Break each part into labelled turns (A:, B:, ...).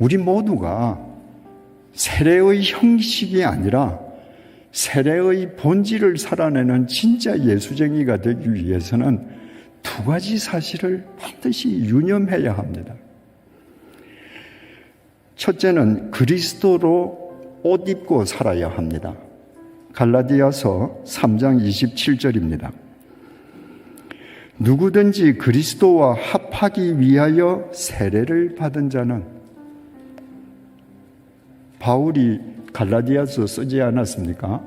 A: 우리 모두가 세례의 형식이 아니라 세례의 본질을 살아내는 진짜 예수쟁이가 되기 위해서는 두 가지 사실을 반드시 유념해야 합니다. 첫째는 그리스도로 옷 입고 살아야 합니다. 갈라디아서 3장 27절입니다. 누구든지 그리스도와 합하기 위하여 세례를 받은 자는 바울이 갈라디아서 쓰지 않았습니까?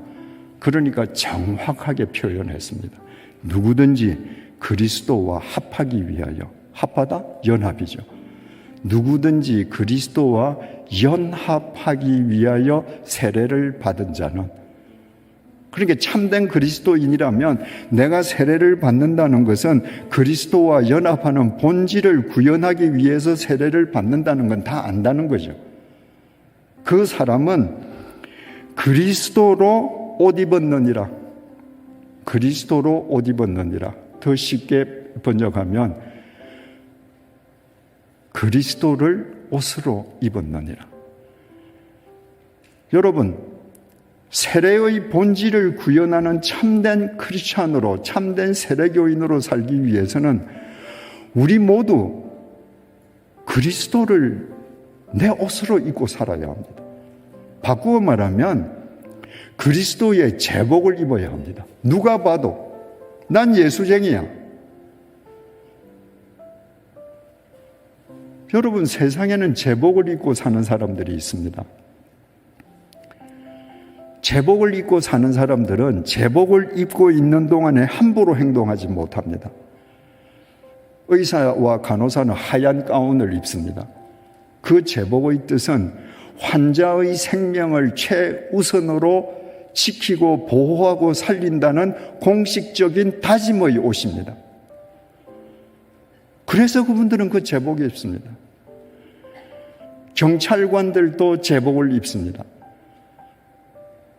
A: 그러니까 정확하게 표현했습니다. 누구든지 그리스도와 합하기 위하여 합하다 연합이죠. 누구든지 그리스도와 연합하기 위하여 세례를 받은 자는 그러니까 참된 그리스도인이라면 내가 세례를 받는다는 것은 그리스도와 연합하는 본질을 구현하기 위해서 세례를 받는다는 건 다 안다는 거죠. 그 사람은 그리스도로 옷 입었느니라. 그리스도로 옷 입었느니라. 더 쉽게 번역하면 그리스도를 옷으로 입었느니라. 여러분, 세례의 본질을 구현하는 참된 크리스찬으로 참된 세례교인으로 살기 위해서는 우리 모두 그리스도를 내 옷으로 입고 살아야 합니다. 바꾸어 말하면 그리스도의 제복을 입어야 합니다. 누가 봐도 난 예수쟁이야. 여러분 세상에는 제복을 입고 사는 사람들이 있습니다. 제복을 입고 사는 사람들은 제복을 입고 있는 동안에 함부로 행동하지 못합니다. 의사와 간호사는 하얀 가운을 입습니다. 그 제복의 뜻은 환자의 생명을 최우선으로 지키고 보호하고 살린다는 공식적인 다짐의 옷입니다. 그래서 그분들은 그 제복을 입습니다. 경찰관들도 제복을 입습니다.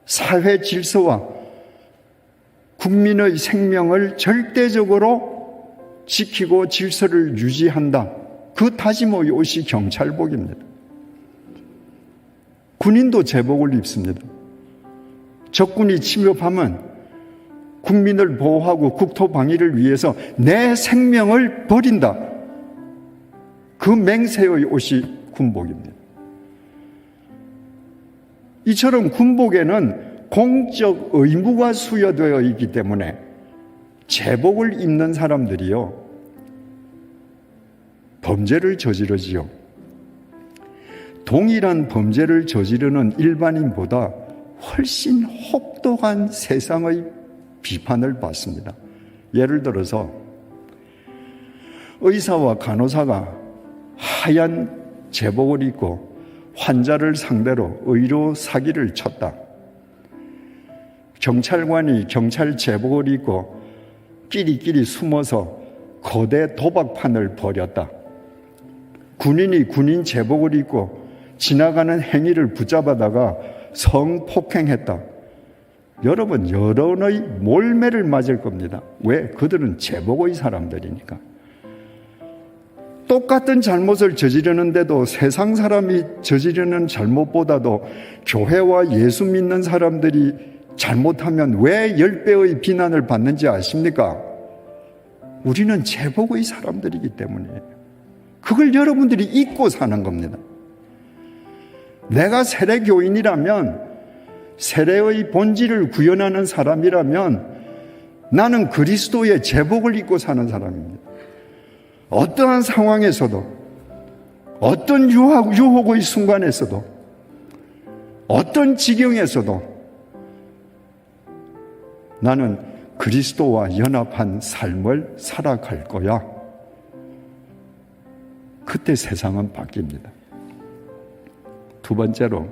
A: 사회 질서와 국민의 생명을 절대적으로 지키고 질서를 유지한다. 그 다짐의 옷이 경찰복입니다. 군인도 제복을 입습니다. 적군이 침입하면 국민을 보호하고 국토 방위를 위해서 내 생명을 버린다. 그 맹세의 옷이 군복입니다. 이처럼 군복에는 공적 의무가 수여되어 있기 때문에 제복을 입는 사람들이요. 범죄를 저지르지요. 동일한 범죄를 저지르는 일반인보다 훨씬 혹독한 세상의 비판을 받습니다. 예를 들어서 의사와 간호사가 하얀 제복을 입고 환자를 상대로 의료 사기를 쳤다. 경찰관이 경찰 제복을 입고 끼리끼리 숨어서 거대 도박판을 벌였다. 군인이 군인 제복을 입고 지나가는 행위를 붙잡아다가 성폭행했다. 여러분, 여론의 몰매를 맞을 겁니다. 왜? 그들은 제복의 사람들이니까. 똑같은 잘못을 저지르는데도 세상 사람이 저지르는 잘못보다도 교회와 예수 믿는 사람들이 잘못하면 왜 열배의 비난을 받는지 아십니까? 우리는 제복의 사람들이기 때문에 그걸 여러분들이 잊고 사는 겁니다. 내가 세례교인이라면 세례의 본질을 구현하는 사람이라면 나는 그리스도의 제복을 입고 사는 사람입니다. 어떠한 상황에서도 어떤 유혹, 유혹의 순간에서도 어떤 지경에서도 나는 그리스도와 연합한 삶을 살아갈 거야. 그때 세상은 바뀝니다. 두 번째로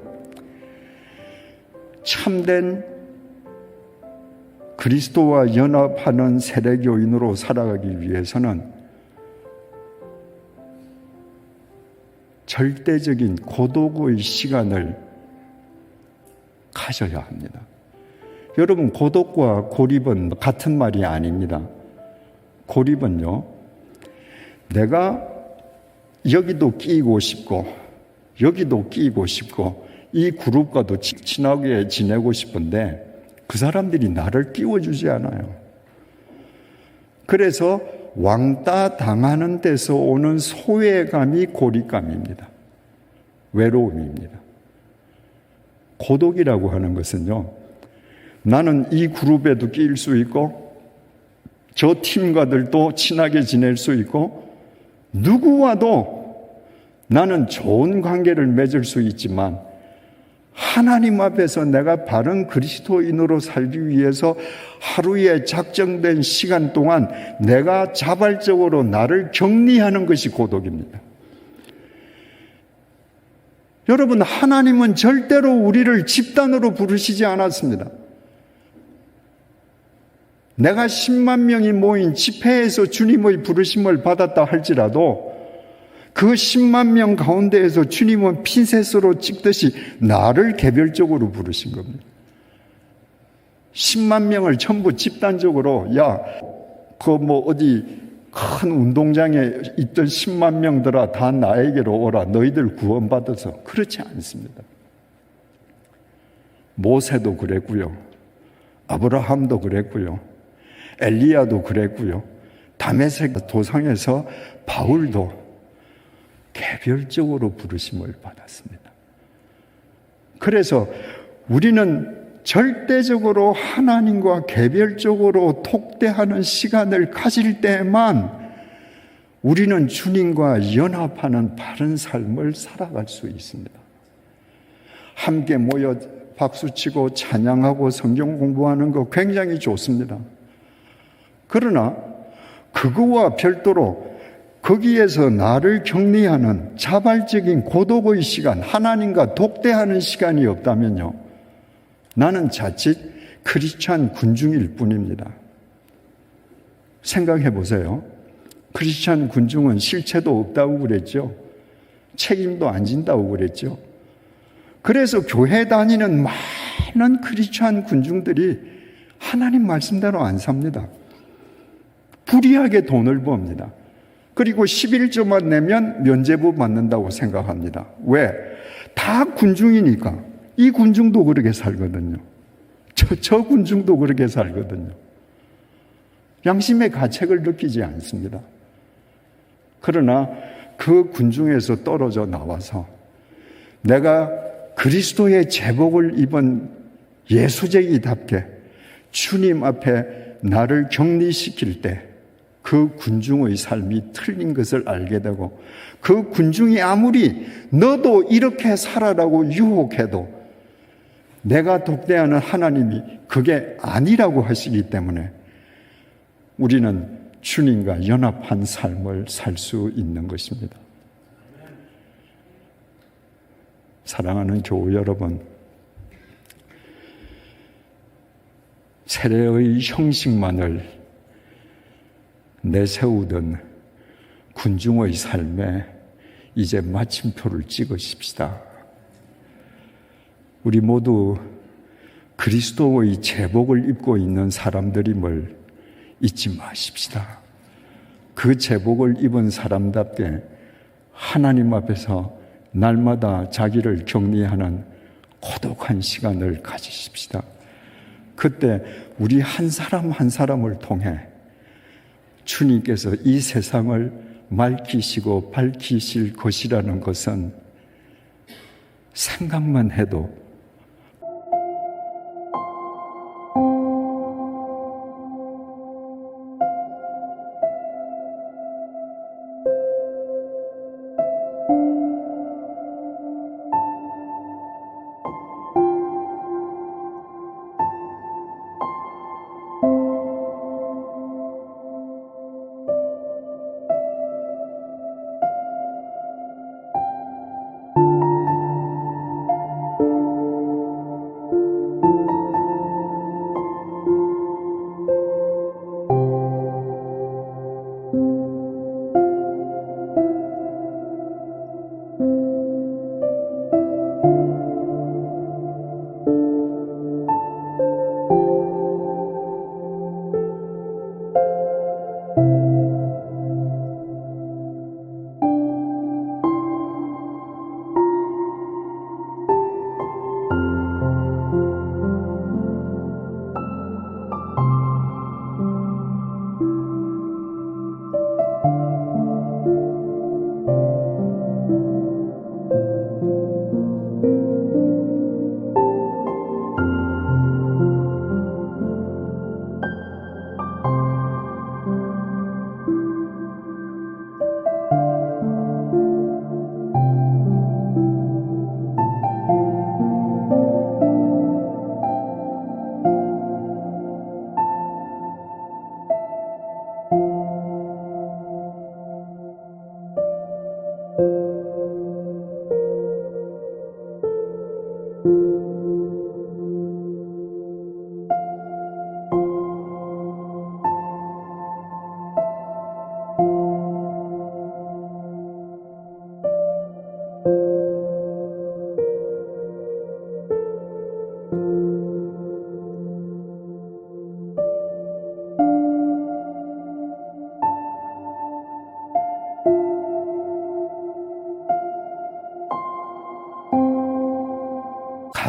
A: 참된 그리스도와 연합하는 세례교인으로 살아가기 위해서는 절대적인 고독의 시간을 가져야 합니다. 여러분, 고독과 고립은 같은 말이 아닙니다. 고립은요, 내가 여기도 끼고 싶고, 여기도 끼고 싶고 이 그룹과도 친하게 지내고 싶은데 그 사람들이 나를 끼워주지 않아요. 그래서 왕따 당하는 데서 오는 소외감이 고립감입니다. 외로움입니다. 고독이라고 하는 것은요, 나는 이 그룹에도 끼일 수 있고, 저 팀과들도 친하게 지낼 수 있고, 누구와도 나는 좋은 관계를 맺을 수 있지만, 하나님 앞에서 내가 바른 그리스도인으로 살기 위해서 하루에 작정된 시간 동안 내가 자발적으로 나를 격리하는 것이 고독입니다. 여러분, 하나님은 절대로 우리를 집단으로 부르시지 않았습니다. 내가 10만 명이 모인 집회에서 주님의 부르심을 받았다 할지라도 그 10만 명 가운데에서 주님은 핀셋으로 찍듯이 나를 개별적으로 부르신 겁니다. 10만 명을 전부 집단적으로, 야, 그 뭐 어디 큰 운동장에 있던 10만 명들아 다 나에게로 오라. 너희들 구원받아서. 그렇지 않습니다. 모세도 그랬고요. 아브라함도 그랬고요. 엘리야도 그랬고요. 다메섹 도상에서 바울도 개별적으로 부르심을 받았습니다. 그래서 우리는 절대적으로 하나님과 개별적으로 톡대하는 시간을 가질 때만 우리는 주님과 연합하는 바른 삶을 살아갈 수 있습니다. 함께 모여 박수치고 찬양하고 성경 공부하는 거 굉장히 좋습니다. 그러나 그거와 별도로 거기에서 나를 격리하는 자발적인 고독의 시간, 하나님과 독대하는 시간이 없다면요. 나는 자칫 크리스찬 군중일 뿐입니다. 생각해 보세요. 크리스찬 군중은 실체도 없다고 그랬죠. 책임도 안 진다고 그랬죠. 그래서 교회 다니는 많은 크리스찬 군중들이 하나님 말씀대로 안 삽니다. 불이하게 돈을 법니다. 그리고 11조만 내면 면제부 받는다고 생각합니다. 왜? 다 군중이니까. 이 군중도 그렇게 살거든요. 저, 저 군중도 그렇게 살거든요. 양심의 가책을 느끼지 않습니다. 그러나 그 군중에서 떨어져 나와서 내가 그리스도의 제복을 입은 예수쟁이답게 주님 앞에 나를 격리시킬 때 그 군중의 삶이 틀린 것을 알게 되고 그 군중이 아무리 너도 이렇게 살아라고 유혹해도 내가 독대하는 하나님이 그게 아니라고 하시기 때문에 우리는 주님과 연합한 삶을 살 수 있는 것입니다. 사랑하는 교우 여러분, 세례의 형식만을 내세우던 군중의 삶에 이제 마침표를 찍으십시다. 우리 모두 그리스도의 제복을 입고 있는 사람들임을 잊지 마십시다. 그 제복을 입은 사람답게 하나님 앞에서 날마다 자기를 격리하는 고독한 시간을 가지십시다. 그때 우리 한 사람 한 사람을 통해 주님께서 이 세상을 맑히시고 밝히실 것이라는 것은 생각만 해도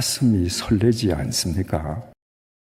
A: 가슴이 설레지 않습니까?